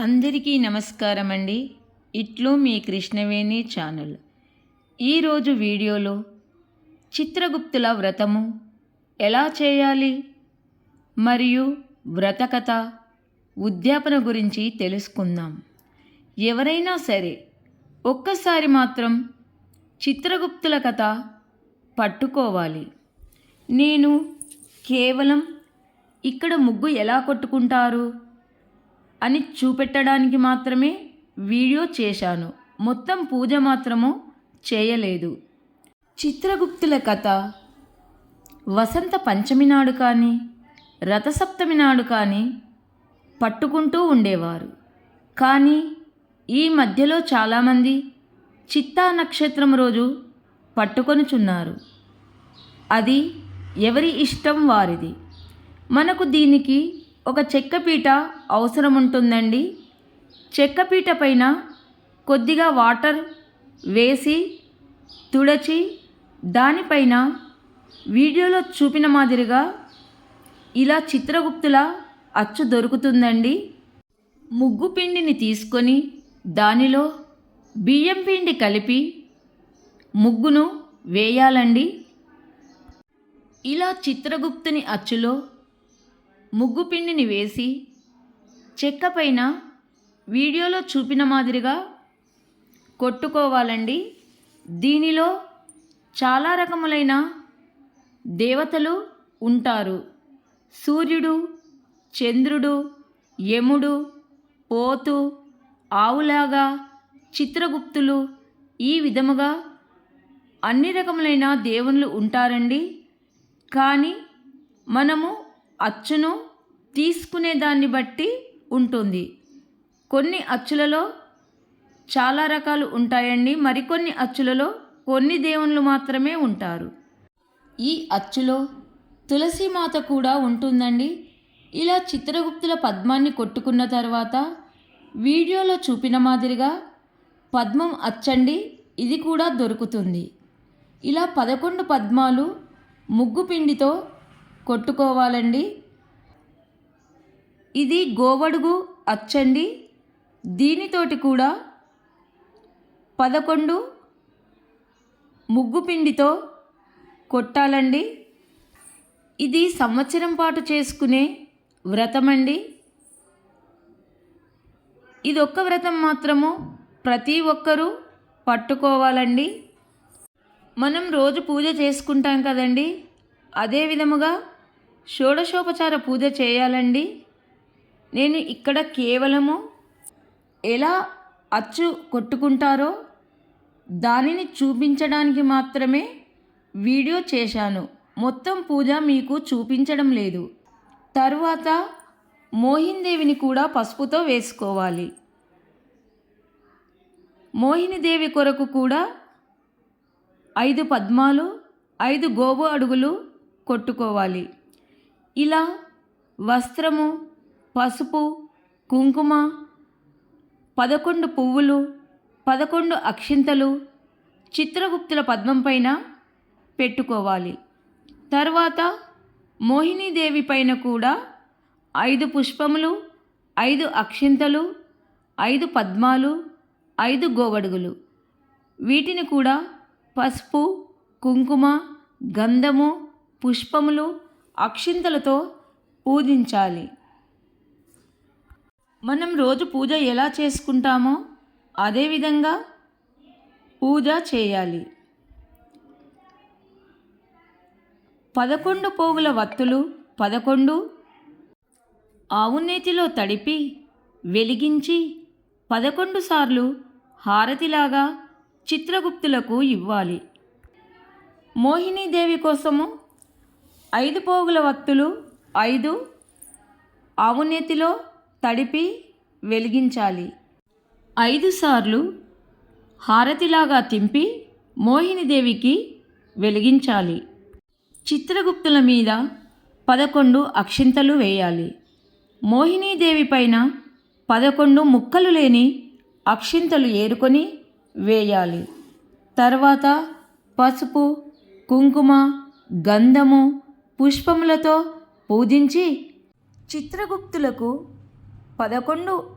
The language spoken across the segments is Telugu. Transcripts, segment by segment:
అందరికీ నమస్కారం అండి ఇట్లు మీ కృష్ణవేణి ఛానల్. ఈరోజు వీడియోలో చిత్రగుప్తుల వ్రతము ఎలా చేయాలి? మరియు వ్రతకథ ఉద్యాపన గురించి తెలుసుకుందాం. ఎవరైనా సరే ఒక్కసారి మాత్రం చిత్రగుప్తుల కథ పట్టుకోవాలి. నేను కేవలం ఇక్కడ ముగ్గు ఎలా కొట్టుకుంటారు? అని చూపెట్టడానికి మాత్రమే వీడియో చేశాను. మొత్తం పూజ మాత్రము చేయలేదు. చిత్రగుప్తుల కథ. వసంత పంచమి నాడు కానీ రథసప్తమి నాడు కానీ పట్టుకుంటూ ఉండేవారు. కానీ ఈ మధ్యలో చాలామంది చిత్తా నక్షత్రం రోజు పట్టుకొనుచున్నారు. అది ఎవరి ఇష్టం వారిది? మనకు దీనికి ఒక చెక్కపీట అవసరం ఉంటుందండి చెక్కపీట పైన కొద్దిగా వాటర్ వేసి తుడచి దానిపైన వీడియోలో చూపిన మాదిరిగా ఇలా చిత్రగుప్తుల అచ్చు దొరుకుతుందండి. ముగ్గు పిండిని తీసుకొని దానిలో బియ్యం పిండి కలిపి ముగ్గును వేయాలండి. ఇలా చిత్రగుప్తుని అచ్చులో ముగ్గు పిండిని వేసి చెక్క పైన వీడియోలో చూపిన మాదిరిగా కొట్టుకోవాలండి. దీనిలో చాలా రకములైన దేవతలు ఉంటారు. సూర్యుడు చంద్రుడు యముడు పోతు ఆవులాగా చిత్రగుప్తులు ఈ విధముగా అన్ని రకములైన దేవుళ్ళు ఉంటారండి. కానీ మనము అచ్చును తీసుకునే దాన్ని బట్టి ఉంటుంది. కొన్ని అచ్చులలో చాలా రకాలు ఉంటాయండి. మరికొన్ని అచ్చులలో కొన్ని దేవుళ్ళు మాత్రమే ఉంటారు. ఈ అచ్చులో తులసిమాత కూడా ఉంటుందండి. ఇలా చిత్రగుప్తుల పద్మాన్ని కొట్టుకున్న తర్వాత వీడియోలో చూపిన మాదిరిగా పద్మం అచ్చండి. ఇది కూడా దొరుకుతుంది. ఇలా పదకొండు పద్మాలు ముగ్గు పిండితో కొట్టుకోవాలండి. ఇది గోవడుగు అచ్చండి. దీనితోటి కూడా పదకొండు ముగ్గు పిండితో కొట్టాలండి. ఇది సంవత్సరం పాటు చేసుకునే వ్రతం అండి ఇది ఒక్క వ్రతం మాత్రము ప్రతి ఒక్కరూ పట్టుకోవాలండి. మనం రోజు పూజ చేసుకుంటాం కదండి. అదే విధముగా షోడశోపచార పూజ చేయాలండి? నేను ఇక్కడ కేవలము ఎలా అచ్చు కొట్టుకుంటారో దానిని చూపించడానికి మాత్రమే వీడియో చేశాను. మొత్తం పూజ మీకు చూపించడం లేదు. తరువాత మోహిన్దేవిని కూడా పసుపుతో వేసుకోవాలి. మోహినిదేవి కొరకు కూడా ఐదు పద్మాలు ఐదు గోబు అడుగులు కొట్టుకోవాలి. ఇలా వస్త్రము పసుపు కుంకుమ పదకొండు పువ్వులు పదకొండు అక్షింతలు చిత్రగుప్తుల పద్మం పైన పెట్టుకోవాలి. తర్వాత మోహినీదేవి పైన కూడా ఐదు పుష్పములు ఐదు అక్షింతలు ఐదు పద్మాలు ఐదు గోవడుగులు. వీటిని కూడా పసుపు కుంకుమ గంధము పుష్పములు అక్షింతలతో పూజించాలి. మనం రోజు పూజ ఎలా చేసుకుంటామో అదేవిధంగా పూజ చేయాలి. పదకొండు పోగుల వత్తులు పదకొండు ఆవునేతిలో తడిపి వెలిగించి పదకొండు సార్లు హారతిలాగా చిత్రగుప్తులకు ఇవ్వాలి. మోహినీదేవి కోసము ఐదు పోగుల వత్తులు ఐదు ఆవునేతిలో తడిపి వెలిగించాలి. ఐదు సార్లు హారతిలాగా తింపి మోహినిదేవికి వెలిగించాలి. చిత్రగుప్తుల మీద పదకొండు అక్షింతలు వేయాలి. మోహినీదేవి పైన పదకొండు ముక్కలు లేని అక్షింతలు ఏరుకొని వేయాలి. తర్వాత పసుపు కుంకుమ గంధము పుష్పములతో పూజించి చిత్రగుప్తులకు పదకొండు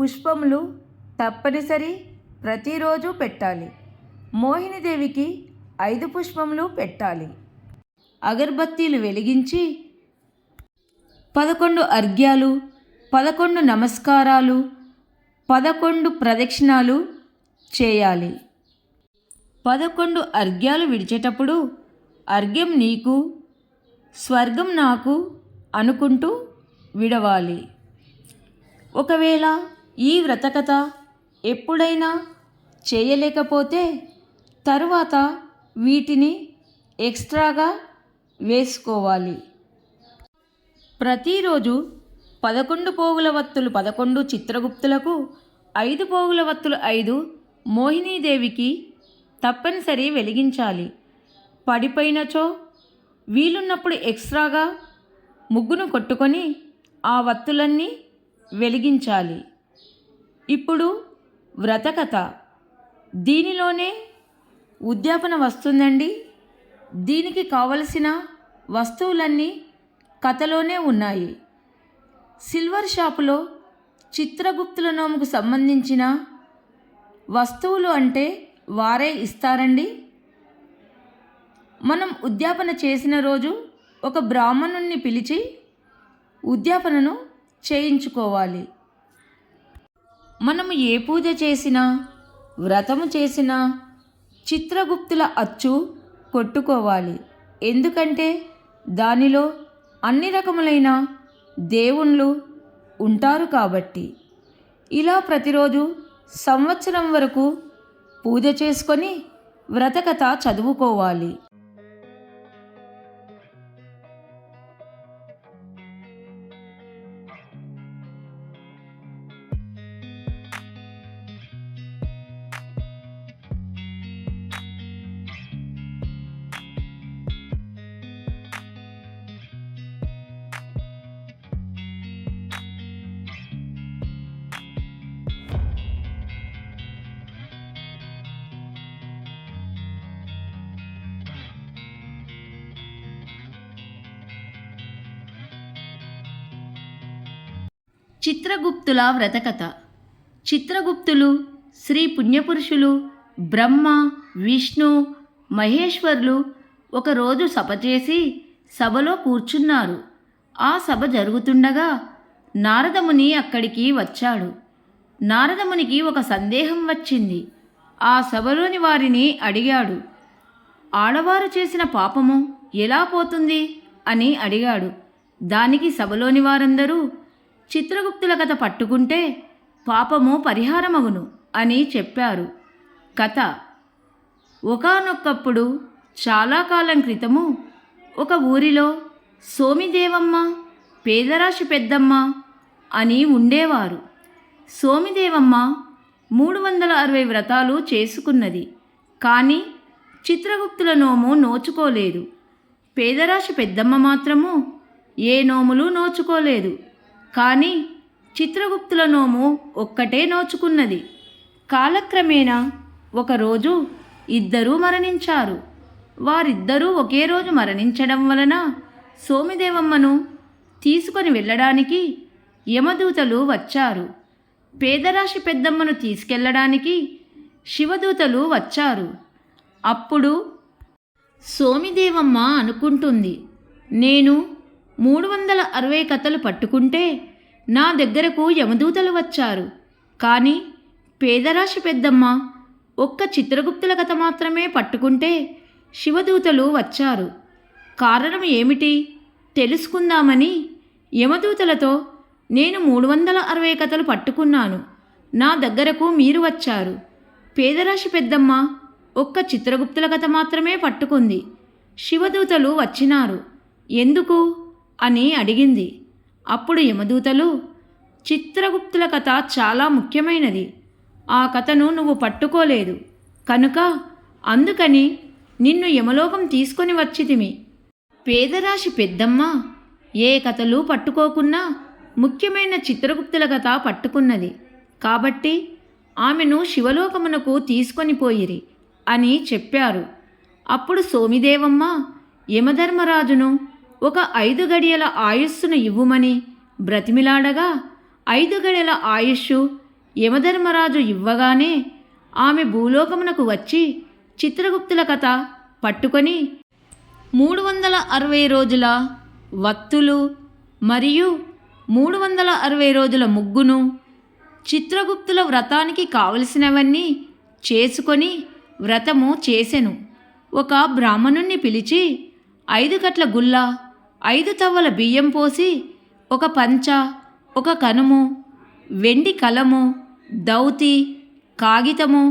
పుష్పములు తప్పనిసరి ప్రతిరోజు పెట్టాలి. మోహినిదేవికి ఐదు పుష్పములు పెట్టాలి. అగరబత్తీలు వెలిగించి పదకొండు అర్ఘ్యాలు పదకొండు నమస్కారాలు పదకొండు ప్రదక్షిణాలు చేయాలి. పదకొండు అర్ఘ్యాలు విడిచేటప్పుడు అర్ఘ్యం నీకు స్వర్గం నాకు అనుకుంటూ విడవాలి. ఒకవేళ ఈ వ్రతకథ ఎప్పుడైనా చేయలేకపోతే తరువాత వీటిని ఎక్స్ట్రాగా వేసుకోవాలి. ప్రతిరోజు పదకొండు పోగుల వత్తులు పదకొండు చిత్రగుప్తులకు ఐదు పోగుల వత్తులు ఐదు మోహినీదేవికి తప్పనిసరి వెలిగించాలి. పడిపోయినచో వీలున్నప్పుడు ఎక్స్ట్రాగా ముగ్గును కొట్టుకొని ఆ వత్తులన్నీ వెలిగించాలి. ఇప్పుడు వ్రతకథ. దీనిలోనే ఉద్యాపన వస్తుందండి. దీనికి కావలసిన వస్తువులన్నీ కథలోనే ఉన్నాయి. సిల్వర్ షాపులో చిత్రగుప్తుల నోముకు సంబంధించిన వస్తువులు అంటే వారే ఇస్తారండి. మనం ఉద్యాపన చేసిన రోజు ఒక బ్రాహ్మణుణ్ణి పిలిచి ఉద్యాపనను చేయించుకోవాలి. మనము ఏ పూజ చేసినా వ్రతము చేసినా చిత్రగుప్తుల అచ్చు కొట్టుకోవాలి. ఎందుకంటే దానిలో అన్ని రకములైన దేవుళ్ళు ఉంటారు కాబట్టి. ఇలా ప్రతిరోజు సంవత్సరం వరకు పూజ చేసుకొని వ్రతకథ చదువుకోవాలి. చిత్రగుప్తుల వ్రతకథ. చిత్రగుప్తులు శ్రీ పుణ్యపురుషులు బ్రహ్మ విష్ణు మహేశ్వరులు ఒకరోజు సభ చేసి సభలో కూర్చున్నారు. ఆ సభ జరుగుతుండగా నారదముని అక్కడికి వచ్చాడు. నారదమునికి ఒక సందేహం వచ్చింది. ఆ సభలోని వారిని అడిగాడు ఆడవారు చేసిన పాపము ఎలా పోతుంది? అని అడిగాడు. దానికి సభలోని వారందరూ చిత్రగుప్తుల కథ పట్టుకుంటే పాపము పరిహారమగును అని చెప్పారు. కథ ఒకనొక్కప్పుడు చాలా కాలం క్రితము ఒక ఊరిలో సోమిదేవమ్మ పేదరాశి పెద్దమ్మ అని ఉండేవారు. సోమిదేవమ్మ మూడు వందల అరవై వ్రతాలు చేసుకున్నది. కానీ చిత్రగుప్తుల నోము నోచుకోలేదు. పేదరాశి పెద్దమ్మ మాత్రము ఏ నోములు నోచుకోలేదు. కానీ చిత్రగుప్తుల నోము ఒక్కటే నోచుకున్నది. కాలక్రమేణా ఒకరోజు ఇద్దరూ మరణించారు. వారిద్దరూ ఒకే రోజు మరణించడం వలన సోమిదేవమ్మను తీసుకొని వెళ్ళడానికి యమదూతలు వచ్చారు. పేదరాశి పెద్దమ్మను తీసుకెళ్ళడానికి శివదూతలు వచ్చారు. అప్పుడు సోమిదేవమ్మ అనుకుంటుంది నేను మూడు వందల అరవై కథలు పట్టుకుంటే నా దగ్గరకు యమదూతలు వచ్చారు. కానీ పేదరాశి పెద్దమ్మ ఒక్క చిత్రగుప్తుల కథ మాత్రమే పట్టుకుంటే శివదూతలు వచ్చారు. కారణం ఏమిటి? తెలుసుకుందామని యమదూతలతో నేను మూడు వందల అరవై కథలు పట్టుకున్నాను. నా దగ్గరకు మీరు వచ్చారు. పేదరాశి పెద్దమ్మ ఒక్క చిత్రగుప్తుల కథ మాత్రమే పట్టుకుంది. శివదూతలు వచ్చినారు. ఎందుకు? అని అడిగింది. అప్పుడు యమదూతలు చిత్రగుప్తుల కథ చాలా ముఖ్యమైనది. ఆ కథను నువ్వు పట్టుకోలేదు. కనుక అందుకని నిన్ను యమలోకం తీసుకొని వచ్చితిమి. పేదరాశి పెద్దమ్మ ఏ కథలు పట్టుకోకున్నా ముఖ్యమైన చిత్రగుప్తుల కథ పట్టుకున్నది. కాబట్టి ఆమెను శివలోకమునకు తీసుకొని పోయిరి అని చెప్పారు. అప్పుడు సోమిదేవమ్మ యమధర్మరాజును ఒక ఐదు గడియల ఆయుస్సును ఇవ్వుమని బ్రతిమిలాడగా ఐదు గడియల ఆయుష్షు యమధర్మరాజు ఇవ్వగానే ఆమె భూలోకమునకు వచ్చి చిత్రగుప్తుల కథ పట్టుకొని మూడు వందల అరవై రోజుల వత్తులు మరియు మూడు వందల అరవై రోజుల ముగ్గును చిత్రగుప్తుల వ్రతానికి కావలసినవన్నీ చేసుకొని వ్రతము చేసెను. ఒక బ్రాహ్మణుణ్ణి పిలిచి ఐదు కట్ల గుల్ల ఐదు తవ్వల బియ్యం పోసి ఒక పంచ ఒక కనుము వెండి కలము దౌతి కాగితము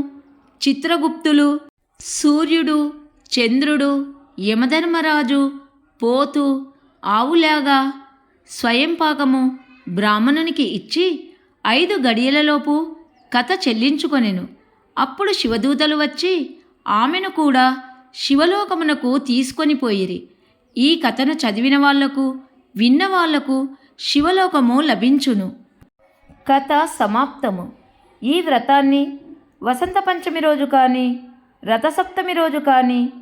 చిత్రగుప్తులు సూర్యుడు చంద్రుడు యమధర్మరాజు పోతు ఆవులాగా స్వయంపాకము బ్రాహ్మణునికి ఇచ్చి ఐదు గడియలలోపు కథ చెల్లించుకొనెను. అప్పుడు శివదూతలు వచ్చి ఆమెను కూడా శివలోకమునకు తీసుకొని పోయిరి. ఈ కథను చదివిన వాళ్ళకు విన్న వాళ్ళకు శివలోకము లభించును. కథ సమాప్తము. ఈ వ్రతాన్ని వసంత పంచమి రోజు కానీ రథసప్తమి రోజు కానీ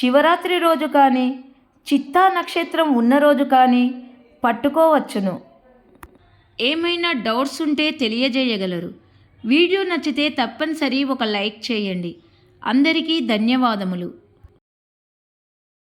శివరాత్రి రోజు కానీ చిత్తా నక్షత్రం ఉన్న రోజు కానీ పట్టుకోవచ్చును. ఏమైనా డౌట్స్ ఉంటే తెలియజేయగలరు. వీడియో నచ్చితే తప్పనిసరి ఒక లైక్ చేయండి. అందరికీ ధన్యవాదములు.